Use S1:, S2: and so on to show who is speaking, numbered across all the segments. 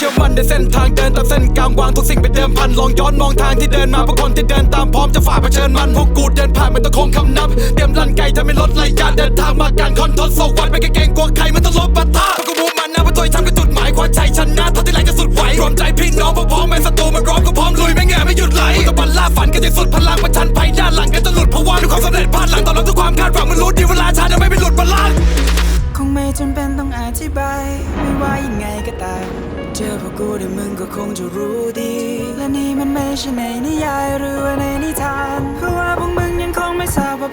S1: เชื่อมั่นในเส้นทางเดินตามเส้นกลางวางทุกสิ่งเป็นเดิมพันลองย้อนมองทางที่เดินมาพวกคนที่เดินตามพร้อมจะฝ่าเผชิญมันพวกกูเดินผ่านมันต้องคงคำนับเตรียมลั่นไกถ้าไม่ลดระยะเดินทางมาการคอนทนโศกวันไม่เกรงกลัวใครมันต้องลบปะทะพวกกูมุ่งมันนะว่าตัวทำกับจุดหมายคว้าชัยชนะเท่าที่ไหลจะสุดไหวรวมใจพี่น้องพวกพ้องแม้ศัตรูมันร้อมก็พร้อมลุยไม่แง่ไม่หยุดไหลตะบันล่าฝันกันอย่างสุดพลังประชันภัยด้านหลังกันจะหลุดเพราะว่าด้วยความสำเร็จพลาดหลังตอนรับทุกความคาดหวังมันรู้ดีเวลาช้าจะไม่ไปหลุดบาลานซ์
S2: คงไม่จำเป็นต้องอธิบายไม่ว่ายังไง ก็ตามเจอพวกกูเดี๋ยวมึงก็คงจะรู้ดี และนี่มันไม่ใช่ในนิยายหรือว่าในนิทาน เพราะว่าพวกมึงยังคงไม่ทราบว่า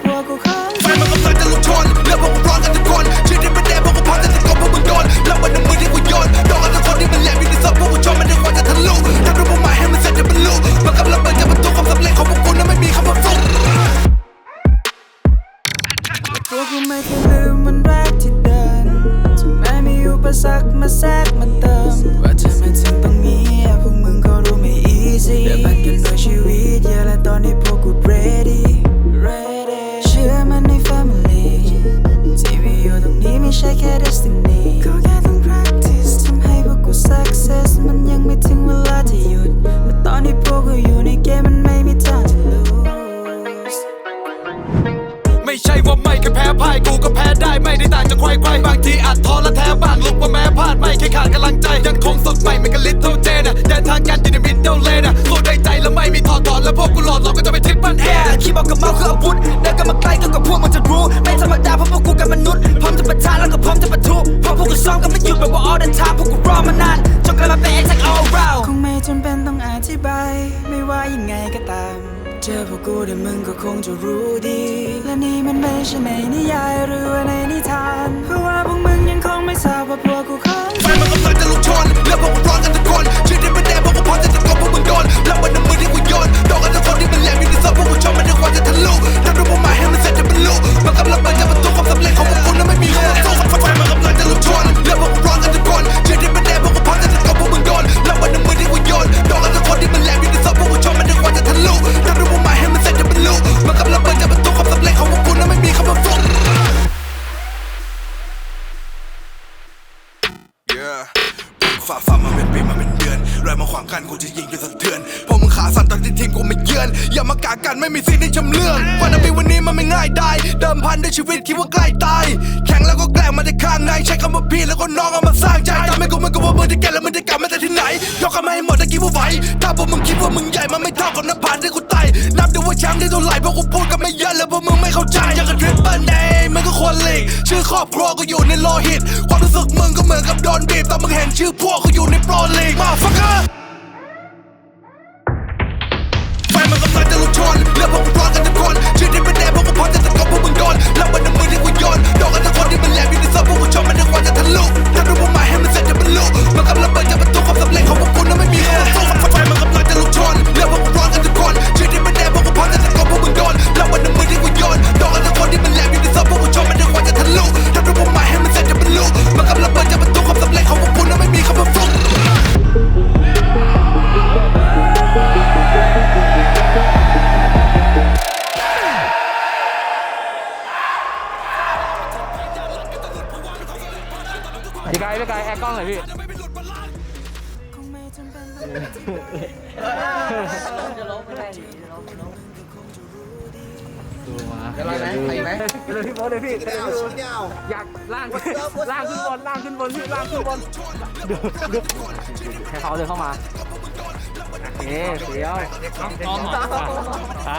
S3: ไม่ใช่ว่าไม่
S2: เคยแพ้พ่ายกูก็
S1: แพ้ได้ไม่ได้ต่างจากใครใครบางทีอาจท้อและแท้บ้างลุกว่าแม้พลาดไม่เคยขาดกำลังใจ ยังคงสดใหม่ไม่กันลิตเท่าเจนะเดินทางกันอยู่ในมิดเดิลเลนะสู้ด้วยใจแล้วไม่มีถอดถอนแล้วพวกกูหลอดเราก็จะไปทริปปันแอร์
S2: และคีย์บอร์ดกับเมาส์คืออาวุธเดินกันมาไกลเท่ากับพวกมันจะรู้ ไม่ธรรมดาเพราะพวกกูกันมนุษย์พร้อมจะปะทะแล้วก็พร้อมจะปะทุเพราะพวกกูซ้อมกันไม่หยุดแบบว่า all the time พวกกูรอมานานจนกลายมาเป็น exact all round คงไม่จำเป็นต้องอธิบายไม่ว่ายังไงก็ตาม เจอพวกกูเดี๋ยวมึงก็คงจะรู้ดี และนี่มันไม่ใช่ในนิยายหรือว่าในนิทาน เพราะว่าพวกมึงยังคงไม่ทราบว่า
S3: แรงมาขวางกันกูจะยิงจนสะเทือนพอมึงขาสั่นตอนที่ทีมกูไม่เยือน อย่ามากากันไม่มีสิทธิ์ที่ชำเลืองวันนั้นวันนี้มันไม่ง่ายได้ เดิมพันด้วยชีวิตคิดว่าใกล้ตาย แข่งแล้วก็แกล้งมาได้ข้างในใช้คำว่าพี่แล้วก็น้องเอามาสร้างใจทำให้กูมันก็ว่ามึงที่แกแล้วมึงได้กลับมาแต่ที่ไหนยกกันมาให้หมดตะกี้ว่าไหวถ้าพวกมึงคิดว่ามึงใหญ่มันไม่เท่ากับน้าผาที่กูไต่นับดูว่าแชมป์ได้เท่าไหร่เพราะกูพูดกันไม่เยอะแล้วพวกมึงไม่เข้าใจอยังกับทริปเปิลเนมันก็ควรหลีกชื่อครอบครัวก็อยู่ในโลหิต ความรู้สึกมึงก็เหมือนกับโดนบีบแต่มึงเห็นชื่อพวกเขาอยู่ในโปรลีกมาฟังกเกอ ง กด์แอร์กล้องหน่อยพี่ค
S4: ง
S2: ไม่จำเป็นต้องอธิบาย
S4: ดูมา
S5: เดี๋ยวอะไรไหมไปไหม
S4: เร็วพี่โบ๊ทเลยพี่
S5: ไม่เอาชิ้นไม่เอา
S4: อยากล่างล่างขึ้นบนล่างขึ้นบนพี่ล่างขึ้นบนดูดูให้เขาเดินเข้ามาโอเคเดี๋ยวน้องหมอ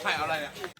S4: ใครเอาอะ
S1: ไรเนี่ย